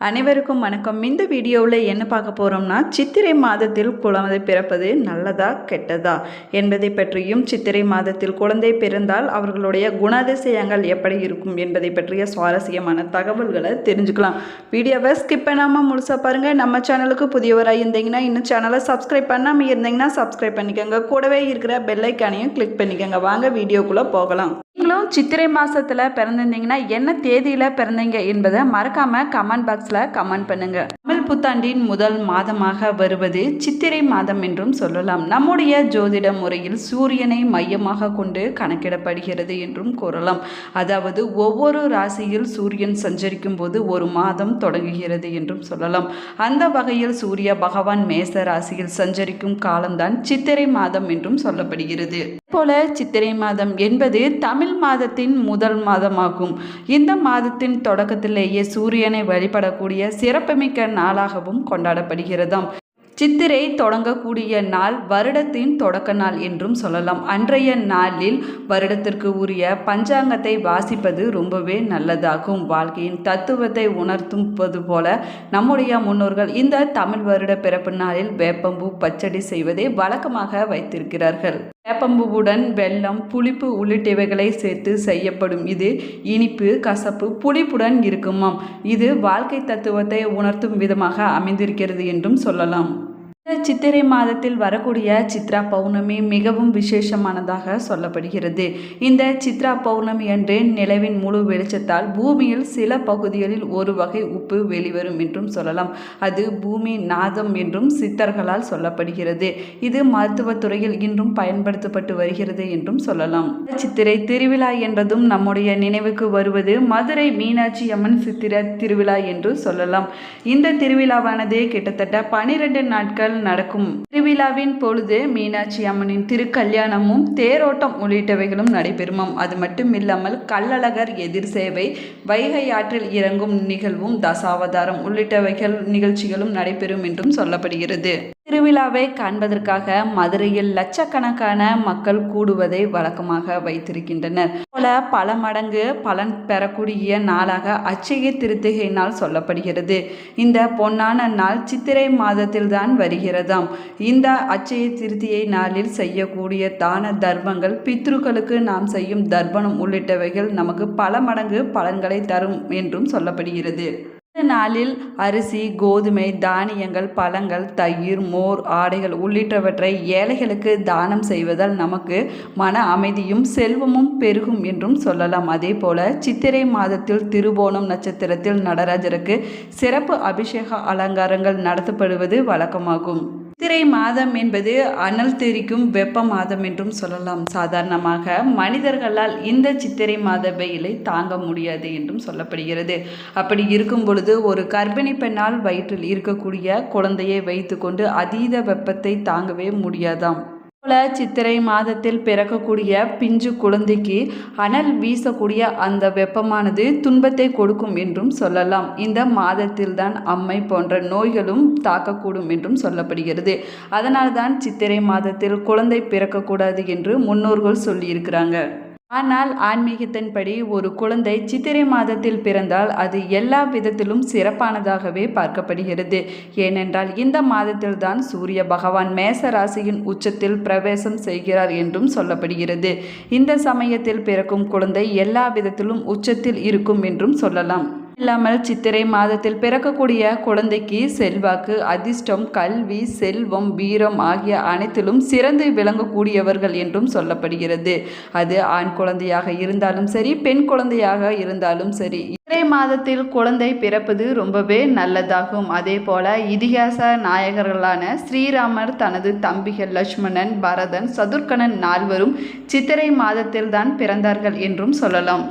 அனைவருக்கும் வணக்கம். இந்த வீடியோவில் என்ன பார்க்க போகிறோம்னா சித்திரை மாதத்தில் குழந்தை பிறப்பது நல்லதா கெட்டதா என்பதை பற்றியும் சித்திரை மாதத்தில் குழந்தை பிறந்தால் அவர்களுடைய குணாதிசயங்கள் எப்படி இருக்கும் என்பதை பற்றிய சுவாரஸ்யமான தகவல்களை தெரிஞ்சுக்கலாம். வீடியோவை ஸ்கிப் பண்ணாமல் முழுசாக பாருங்கள் நம்ம சேனலுக்கு புதியவராக இருந்தீங்கன்னா இன்னும் சேனலை சப்ஸ்கிரைப் பண்ணாமல் இருந்தீங்கன்னா சப்ஸ்கிரைப் பண்ணிக்கோங்க. கூடவே இருக்கிற பெல்லைக்கானையும் கிளிக் பண்ணிக்கோங்க. வாங்க வீடியோக்குள்ளே போகலாம். நீங்களும் சித்திரை மாசத்துல பிறந்திருந்தீங்கன்னா என்ன தேதியில பிறந்தீங்க என்பதை மறக்காம கமெண்ட் பாக்ஸ்ல கமெண்ட் பண்ணுங்க. புத்தாண்டின் முதல் மாதமாக வருவது சித்திரை மாதம் என்றும் சொல்லலாம். நம்முடைய ஜோதிட முறையில் சூரியனை மையமாக கொண்டு கணக்கிடப்படுகிறது என்றும் கூறலாம். அதாவது ஒவ்வொரு ராசியில் சூரியன் சஞ்சரிக்கும் போது ஒரு மாதம் தொடங்குகிறது என்றும் சொல்லலாம். அந்த வகையில் சூரிய பகவான் மேச ராசியில் சஞ்சரிக்கும் காலம்தான் சித்திரை மாதம் என்றும் சொல்லப்படுகிறது. போல சித்திரை மாதம் என்பது தமிழ் மாதத்தின் முதல் மாதமாகும். இந்த மாதத்தின் தொடக்கத்திலேயே சூரியனை வழிபடக்கூடிய சிறப்புமிக்க நாள் நாளாகவும் கொண்டாடப்படுகிறதாம். சித்திரை தொடங்கக்கூடிய நாள் வருடத்தின் தொடக்க நாள் என்றும் சொல்லலாம். அன்றைய நாளில் வருடத்திற்கு உரிய பஞ்சாங்கத்தை வாசிப்பது ரொம்பவே நல்லதாகும். வாழ்க்கையின் தத்துவத்தை உணர்த்துவது போல நம்முடைய முன்னோர்கள் இந்த தமிழ் வருட பிறப்பு நாளில் வேப்பம்பூ பச்சடி செய்வதை வழக்கமாக வைத்திருக்கிறார்கள். வேப்பம்பூவுடன் வெல்லம் புளிப்பு உள்ளிட்டவைகளை சேர்த்து செய்யப்படும். இது இனிப்பு கசப்பு புளிப்புடன் இருக்குமாம். இது வாழ்க்கை தத்துவத்தை உணர்த்தும் விதமாக அமைந்திருக்கிறது என்றும் சொல்லலாம். சித்திரை மாதத்தில் வரக்கூடிய சித்ரா பௌர்ணமி மிகவும் விசேஷமானதாக சொல்லப்படுகிறது. இந்த சித்ரா பௌர்ணமி அன்று நிலவின் முழு வெளிச்சத்தால் பூமியில் சில பகுதிகளில் ஒரு வகை உப்பு வெளிவரும் என்றும் சொல்லலாம். அது பூமி நாதம் என்றும் சித்தர்களால் சொல்லப்படுகிறது. இது மருத்துவத்துறையில் இன்றும் பயன்படுத்தப்பட்டு வருகிறது என்றும் சொல்லலாம். சித்திரை திருவிழா என்பதும் நம்முடைய நினைவுக்கு வருவது மதுரை மீனாட்சி அம்மன் சித்திர திருவிழா என்று சொல்லலாம். இந்த திருவிழாவானது கிட்டத்தட்ட பனிரெண்டு நாட்கள் நடக்கும். திருவிழாவின் பொழுது மீனாட்சி அம்மனின் திருக்கல்யாணமும் தேரோட்டம் உள்ளிட்டவைகளும் நடைபெறுமாம். அது மட்டும் இல்லாமல் கள்ளழகர் எதிர் சேவை வைகை ஆற்றில் இறங்கும் நிகழ்வும் தசாவதாரம் உள்ளிட்டவைகள் நிகழ்ச்சிகளும் நடைபெறும் என்றும் சொல்லப்படுகிறது. திருவிழாவை காண்பதற்காக மதுரையில் லட்சக்கணக்கான மக்கள் கூடுவதை வழக்கமாக வைத்திருக்கின்றனர். போல பல மடங்கு பலன் பெறக்கூடிய நாளாக அச்சய திருத்திகை நாள் சொல்லப்படுகிறது. இந்த பொன்னான நாள் சித்திரை மாதத்தில்தான் வருகிறதாம். இந்த அச்சய திருத்தியை நாளில் செய்யக்கூடிய தான தர்மங்கள் பித்ருக்களுக்கு நாம் செய்யும் தர்ப்பணம் உள்ளிட்டவைகள் நமக்கு பல மடங்கு பலன்களை தரும் என்றும் சொல்லப்படுகிறது. இந்த நாளில் அரிசி கோதுமை தானியங்கள் பழங்கள் தயிர் மோர் ஆடைகள் உள்ளிட்டவற்றை ஏழைகளுக்கு தானம் செய்வதால் நமக்கு மன அமைதியும் செல்வமும் பெருகும் என்றும் சொல்லலாம். அதே போல சித்திரை மாதத்தில் திருவோணம் நட்சத்திரத்தில் நடராஜருக்கு சிறப்பு அபிஷேக அலங்காரங்கள் நடத்தப்படுவது வழக்கமாகும். சித்திரை மாதம் என்பது அனல் தெரிக்கும் வெப்ப மாதம் என்றும் சொல்லலாம். சாதாரணமாக மனிதர்களால் இந்த சித்திரை மாத வெயிலை தாங்க முடியாது என்றும் சொல்லப்படுகிறது. அப்படி இருக்கும் பொழுது ஒரு கர்ப்பிணி பெண்ணால் வயிற்றில் இருக்கக்கூடிய குழந்தையை வைத்துக்கொண்டு அதீத வெப்பத்தை தாங்கவே முடியாதாம். போல சித்திரை மாதத்தில் பிறக்கக்கூடிய பிஞ்சு குழந்தைக்கு அனல் வீசக்கூடிய அந்த வெப்பமானது துன்பத்தை கொடுக்கும் என்றும் சொல்லலாம். இந்த மாதத்தில்தான் அம்மை போன்ற நோய்களும் தாக்கக்கூடும் என்றும் சொல்லப்படுகிறது. அதனால்தான் சித்திரை மாதத்தில் குழந்தை பிறக்கக்கூடாது என்று முன்னோர்கள் சொல்லியிருக்கிறாங்க. ஆனால் ஆன்மீகத்தின்படி ஒரு குழந்தை சித்திரை மாதத்தில் பிறந்தால் அது எல்லா விதத்திலும் சிறப்பானதாகவே பார்க்கப்படுகிறது. ஏனென்றால் இந்த மாதத்தில்தான் சூரிய பகவான் மேச ராசியின் உச்சத்தில் பிரவேசம் செய்கிறார் என்றும் சொல்லப்படுகிறது. இந்த சமயத்தில் பிறக்கும் குழந்தை எல்லா விதத்திலும் உச்சத்தில் இருக்கும் என்றும் சொல்லலாம். இல்லாமல் சித்திரை மாதத்தில் பிறக்கக்கூடிய குழந்தைக்கு செல்வாக்கு அதிர்ஷ்டம் கல்வி செல்வம் வீரம் ஆகிய அனைத்திலும் சிறந்து விளங்கக்கூடியவர்கள் என்றும் சொல்லப்படுகிறது. அது ஆண் குழந்தையாக இருந்தாலும் சரி பெண் குழந்தையாக இருந்தாலும் சரி. சித்திரை மாதத்தில் குழந்தை பிறப்பது ரொம்பவே நல்லதாகும். அதே போல இதிகாச நாயகர்களான ஸ்ரீராமர் தனது தம்பிகள் லட்சுமணன் பரதன் சதுர்கணன் நால்வரும் சித்திரை மாதத்தில்தான் பிறந்தார்கள் என்றும் சொல்லலாம்.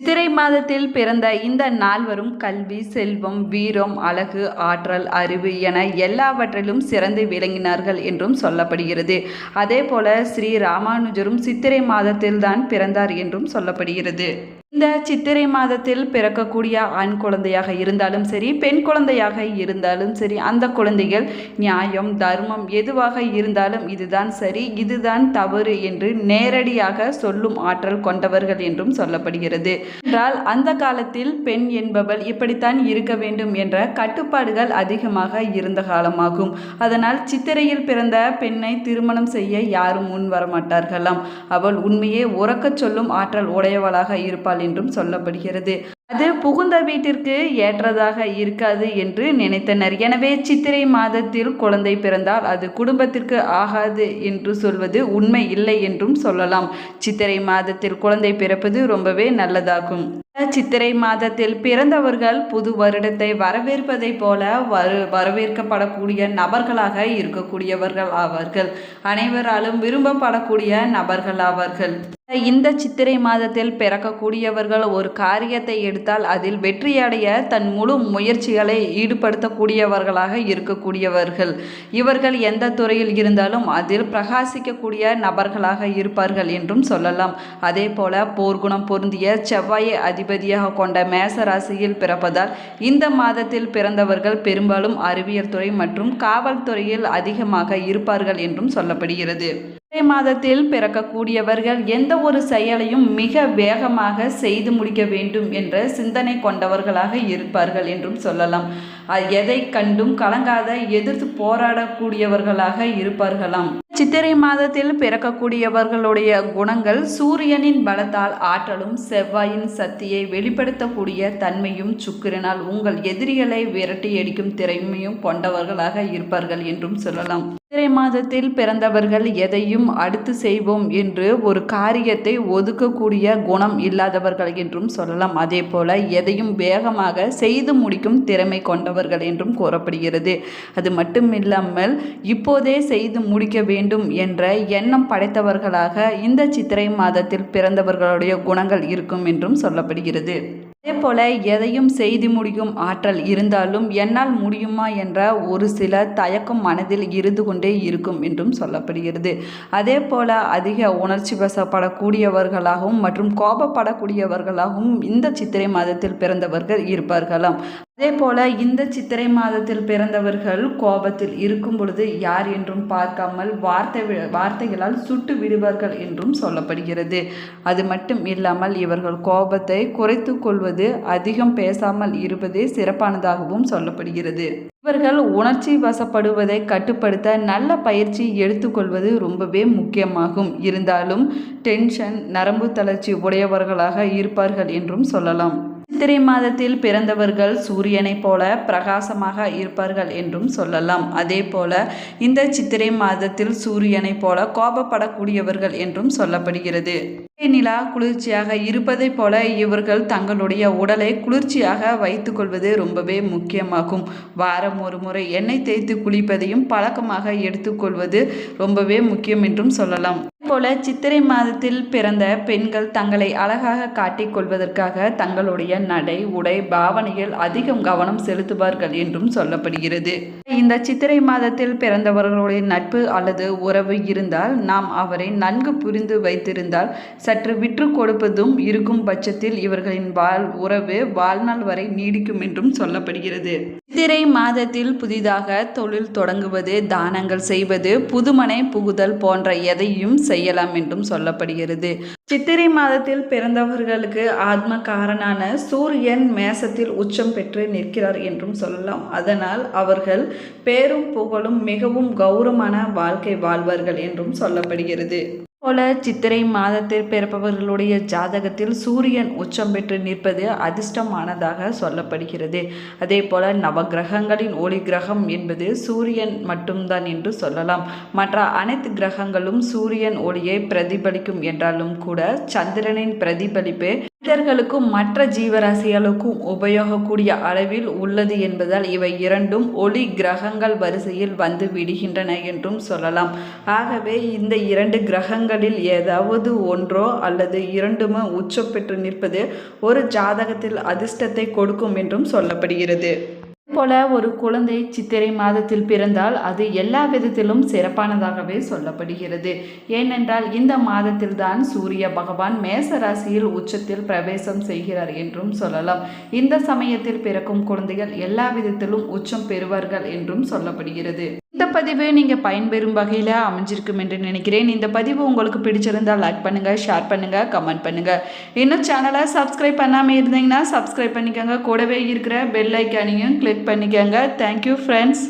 சித்திரை மாதத்தில் பிறந்த இந்த நால்வரும் கல்வி செல்வம் வீரம் அழகு ஆற்றல் அறிவு என எல்லாவற்றிலும் சிறந்து விளங்கினார்கள் என்றும் சொல்லப்படுகிறது. அதே போல ஸ்ரீ ராமானுஜரும் சித்திரை மாதத்தில்தான் பிறந்தார் என்றும் சொல்லப்படுகிறது. இந்த சித்திரை மாதத்தில் பிறக்கக்கூடிய ஆண் குழந்தையாக இருந்தாலும் சரி பெண் குழந்தையாக இருந்தாலும் சரி அந்த குழந்தைகள் நியாயம் தர்மம் எதுவாக இருந்தாலும் இதுதான் சரி இதுதான் தவறு என்று நேரடியாக சொல்லும் ஆற்றல் கொண்டவர்கள் என்றும் சொல்லப்படுகிறது. என்றால் அந்த காலத்தில் பெண் என்பவள் இப்படித்தான் இருக்க வேண்டும் என்ற கட்டுப்பாடுகள் அதிகமாக இருந்த காலமாகும். அதனால் சித்திரையில் பிறந்த பெண்ணை திருமணம் செய்ய யாரும் முன் வரமாட்டார்களாம் அவள் உண்மையே உறக்கச் சொல்லும் ஆற்றல் உடையவளாக இருப்பாள் என்றும் சொல்லப்படுகிறது. அது புகுந்த வீட்டிற்கு ஏற்றதாக இருக்காது என்று நினைத்தனர். எனவே சித்திரை மாதத்தில் குழந்தை பிறந்தால் அது குடும்பத்திற்கு ஆகாது என்று சொல்வது உண்மை இல்லை என்றும் சொல்லலாம். சித்திரை மாதத்தில் குழந்தை பிறப்பது ரொம்பவே நல்லதாகும். சித்திரை மாதத்தில் பிறந்தவர்கள் புது வருடத்தை வரவேற்பதைப் போல வரு வரவேற்கப்படக்கூடிய நபர்களாக இருக்கக்கூடியவர்கள் ஆவார்கள். அனைவராலும் விரும்பப்படக்கூடிய நபர்கள் ஆவார்கள். இந்த சித்திரை மாதத்தில் பிறக்கக்கூடியவர்கள் ஒரு காரியத்தை எடுத்தால் அதில் வெற்றியடைய தன் முழு முயற்சிகளை ஈடுபடுத்தக்கூடியவர்களாக இருக்கக்கூடியவர்கள். இவர்கள் எந்த துறையில் இருந்தாலும் அதில் பிரகாசிக்கக்கூடிய நபர்களாக இருப்பார்கள் என்றும் சொல்லலாம். அதே போல போர்க்குணம் பொருந்திய செவ்வாயை அதிபதியாக கொண்ட மேச ராசியில் பிறப்பதால் இந்த மாதத்தில் பிறந்தவர்கள் பெரும்பாலும் அறிவியல் துறை மற்றும் காவல்துறையில் அதிகமாக இருப்பார்கள் என்றும் சொல்லப்படுகிறது. சித்திரை மாதத்தில் பிறக்கக்கூடியவர்கள் எந்த ஒரு செயலையும் மிக வேகமாக செய்து முடிக்க வேண்டும் என்ற சிந்தனை கொண்டவர்களாக இருப்பார்கள் என்றும் சொல்லலாம். எதை கண்டும் கலங்காத எதிர்த்து போராடக்கூடியவர்களாக இருப்பார்களாம். சித்திரை மாதத்தில் பிறக்கக்கூடியவர்களுடைய குணங்கள் சூரியனின் பலத்தால் ஆற்றலும் செவ்வாயின் சக்தியை வெளிப்படுத்தக்கூடிய தன்மையும் சுக்கிரனால் உங்கள் எதிரிகளை விரட்டி அடிக்கும் திறமையும் கொண்டவர்களாக இருப்பார்கள் என்றும் சொல்லலாம். சித்திரை மாதத்தில் பிறந்தவர்கள் எதையும் அடுத்து செய்வோம் என்று ஒரு காரியத்தை ஒதுக்கக்கூடிய குணம் இல்லாதவர்கள் என்றும் சொல்லலாம். அதே போல எதையும் வேகமாக செய்து முடிக்கும் திறமை கொண்டவர்கள் என்றும் கூறப்படுகிறது. அது மட்டும் இல்லாமல் இப்போதே செய்து முடிக்க வேண்டும் என்ற எண்ணம் படைத்தவர்களாக இந்த சித்திரை மாதத்தில் பிறந்தவர்களுடைய குணங்கள் இருக்கும் என்றும் சொல்லப்படுகிறது. அதே போல எதையும் செய்து முடியும் ஆற்றல் இருந்தாலும் என்னால் முடியுமா என்ற ஒரு சில தயக்கம் மனதில் இருந்து கொண்டே இருக்கும் என்றும் சொல்லப்படுகிறது. அதே போல அதிக உணர்ச்சி வசப்படக்கூடியவர்களாகவும் மற்றும் கோபப்படக்கூடியவர்களாகவும் இந்த சித்திரை மாதத்தில் பிறந்தவர்கள் இருப்பார்களாம். அதே போல இந்த சித்திரை மாதத்தில் பிறந்தவர்கள் கோபத்தில் இருக்கும் பொழுது யார் என்றும் பார்க்காமல் வார்த்தை வார்த்தைகளால் சுட்டு விடுவார்கள் என்றும் சொல்லப்படுகிறது. அது மட்டும் இல்லாமல் இவர்கள் கோபத்தை குறைத்து கொள்வது அதிகம் பேசாமல் இருப்பதே சிறப்பானதாகவும் சொல்லப்படுகிறது. இவர்கள் உணர்ச்சி வசப்படுவதை கட்டுப்படுத்த நல்ல பயிற்சி எடுத்துக்கொள்வது ரொம்பவே முக்கியமாகும். இருந்தாலும் டென்ஷன் நரம்பு தளர்ச்சி உடையவர்களாக இருப்பார்கள் என்றும் சொல்லலாம். சித்திரை மாதத்தில் பிறந்தவர்கள் சூரியனைப் போல பிரகாசமாக இருப்பார்கள் என்றும் சொல்லலாம். அதே போல இந்த சித்திரை மாதத்தில் சூரியனைப் போல கோபப்படக்கூடியவர்கள் என்றும் சொல்லப்படுகிறது. நிலா குளிர்ச்சியாக இருப்பதைப் போல இவர்கள் தங்களுடைய உடலை குளிர்ச்சியாக வைத்துக்கொள்வது ரொம்பவே முக்கியமாகும். வாரம் ஒரு முறை எண்ணெய் தேய்த்து குளிப்பதையும் பழக்கமாக எடுத்துக்கொள்வது ரொம்பவே முக்கியம் என்றும் சொல்லலாம். போல சித்திரை மாதத்தில் பிறந்த பெண்கள் தங்களை அழகாக காட்டிக் கொள்வதற்காக தங்களுடைய நடை உடை பாவனையில் அதிகம் கவனம் செலுத்துவார்கள் என்றும் சொல்லப்படுகிறது. இந்த சித்திரை மாதத்தில் பிறந்தவர்களுடைய நட்பு அல்லது உறவு இருந்தால் நாம் அவரை நன்கு புரிந்து வைத்திருந்தால் சற்று விற்று கொடுப்பதும் இருக்கும் பட்சத்தில் இவர்களின் வாழ் உறவு வாழ்நாள் வரை நீடிக்கும் என்றும் சொல்லப்படுகிறது. சித்திரை மாதத்தில் புதிதாக தொழில் தொடங்குவது தானங்கள் செய்வது புதுமனை புகுதல் போன்ற எதையும் செய்யலாம் என்றும் சொல்லப்படுகிறது. சித்திரை மாதத்தில் பிறந்தவர்களுக்கு ஆத்ம காரனான சூரியன் மேசத்தில் உச்சம் பெற்று நிற்கிறார் என்றும் சொல்லலாம். அதனால் அவர்கள் பேரும் புகழும் மிகவும் கௌரவமான வாழ்க்கை வாழ்வார்கள் என்றும் சொல்லப்படுகிறது. போல சித்திரை மாதத்தில் பிறப்பவர்களுடைய ஜாதகத்தில் சூரியன் உச்சம் பெற்று நிற்பது அதிர்ஷ்டமானதாக சொல்லப்படுகிறது. அதே போல நவகிரகங்களின் ஒளி கிரகம் என்பது சூரியன் மட்டும்தான் என்று சொல்லலாம். மற்ற அனைத்து கிரகங்களும் சூரியன் ஒளியை பிரதிபலிக்கும் என்றாலும் கூட சந்திரனின் பிரதிபலிப்பு மனிதர்களுக்கும் மற்ற ஜீவராசிகளுக்கும் உபயோகக்கூடிய அளவில் உள்ளது என்பதால் இவை இரண்டும் ஒளி கிரகங்கள் வரிசையில் வந்து விடுகின்றன என்றும் சொல்லலாம். ஆகவே இந்த இரண்டு கிரகங்களில் ஏதாவது ஒன்றோ அல்லது இரண்டுமே உச்சம் பெற்று நிற்பது ஒரு ஜாதகத்தில் அதிர்ஷ்டத்தை கொடுக்கும் என்றும் சொல்லப்படுகிறது. போல ஒரு குழந்தை சித்திரை மாதத்தில் பிறந்தால் அது எல்லா விதத்திலும் சிறப்பானதாகவே சொல்லப்படுகிறது. ஏனென்றால் இந்த மாதத்தில்தான் சூரிய பகவான் மேச ராசியில் உச்சத்தில் பிரவேசம் செய்கிறார் என்றும் சொல்லலாம். இந்த சமயத்தில் பிறக்கும் குழந்தைகள் எல்லா விதத்திலும் உச்சம் பெறுவார்கள் என்றும் சொல்லப்படுகிறது. பதிவு நீங்கள் பயன்பெறும் வகையில் அமைஞ்சிருக்கும் என்று நினைக்கிறேன். இந்த பதிவு உங்களுக்கு பிடிச்சிருந்தால் லைக் பண்ணுங்கள் ஷேர் பண்ணுங்கள் கமெண்ட் பண்ணுங்கள் இன்னும் சேனலை சப்ஸ்கிரைப் பண்ணாமல் இருந்தீங்கன்னா சப்ஸ்கிரைப் பண்ணிக்கோங்க. கூடவே இருக்கிற பெல் ஐக்கானையும் கிளிக் பண்ணிக்கோங்க. Thank you friends